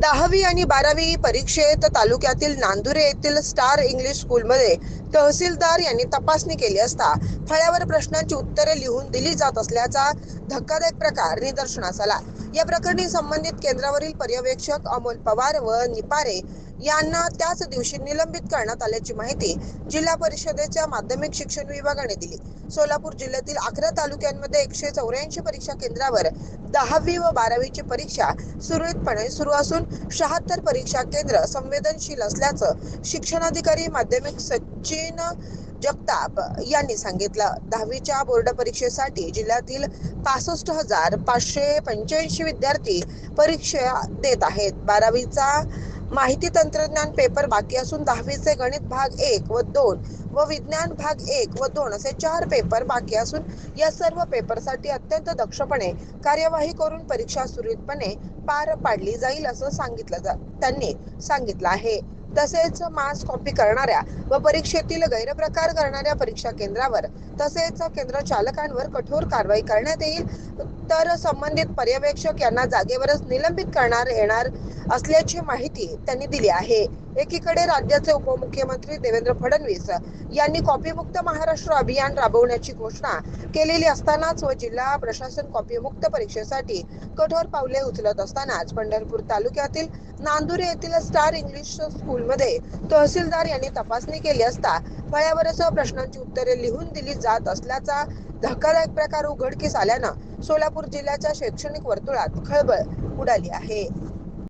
दहावी आणि बारावी परीक्षेत तालुक्यातील नांदुरे येथील स्टार इंग्लिश स्कूलमध्ये तहसीलदार यांनी तपासणी केली असता फळ्यावर प्रश्नांची उत्तरे लिहून दिली जात असल्याचा धक्कादायक प्रकार निदर्शनास आला. या प्रकरणी संबंधित केंद्रावरील पर्यवेक्षक अमोल पवार व निपारे यांना त्याच दिवशी निलंबित करण्यात आल्याची माहिती जिल्हा परिषदेच्या माध्यमिक शिक्षण विभागाने दिली. सोलापूर जिल्ह्यातील अकरा तालुक्यांमध्ये एकशे चौऱ्याऐंशी परीक्षा केंद्रावर दहावी व बारावीची परीक्षा सुरळीतपणे सुरू असून शहात्तर परीक्षा केंद्र संवेदनशील असल्याचं शिक्षणाधिकारी माध्यमिक सचिन जगताप यांनी सांगितलं. दहावीच्या बोर्ड परीक्षेसाठी जिल्ह्यातील पासष्ट हजार पाचशे पंच्याऐंशी विद्यार्थी परीक्षा देत आहेत. बारावीचा माहिती तंत्रज्ञान पेपर बाकी असून दहावीचे गणित भाग एक व दोन व विज्ञान भाग एक व दोन असे चार पेपर बाकी असून या सर्व पेपरसाठी अत्यंत दक्षपणे कार्यवाही करून परीक्षा सुरळीतपणे पार पाडली जाईल असं सांगितलं जा त्यांनी सांगितलं आहे. तसेच मास कॉपी करणाऱ्या व परीक्षेतील गैरप्रकार करणाऱ्या परीक्षा केंद्रावर तसेच केंद्र चालकांवर कठोर कारवाई करण्यात येईल. तर संबंधित पर्यवेक्षक यांना जागेवरच निलंबित करणार येणार असल्याची माहिती त्यांनी दिली आहे. एकीकडे राज्याचे उपमुख्यमंत्री देवेंद्र फडणवीस यांनी कॉपीमुक्त महाराष्ट्र अभियान राबवण्याची घोषणा केलेली असतानाच व जिल्हा प्रशासन कॉपीमुक्त परीक्षेसाठी कठोर पावले उचलत असतानाच पंढरपूर तालुक्यातील नांदुरे येथील स्टार इंग्लिश स्कूलमध्ये तहसीलदार यांनी तपासणी केली असता फळ्यावरच प्रश्नांची उत्तरे लिहून दिली जात असल्याचा धक्कादायक प्रकार उघडकीस आल्यानं सोलापूर जिल्ह्याच्या शैक्षणिक वर्तुळात खळबळ उडाली आहे.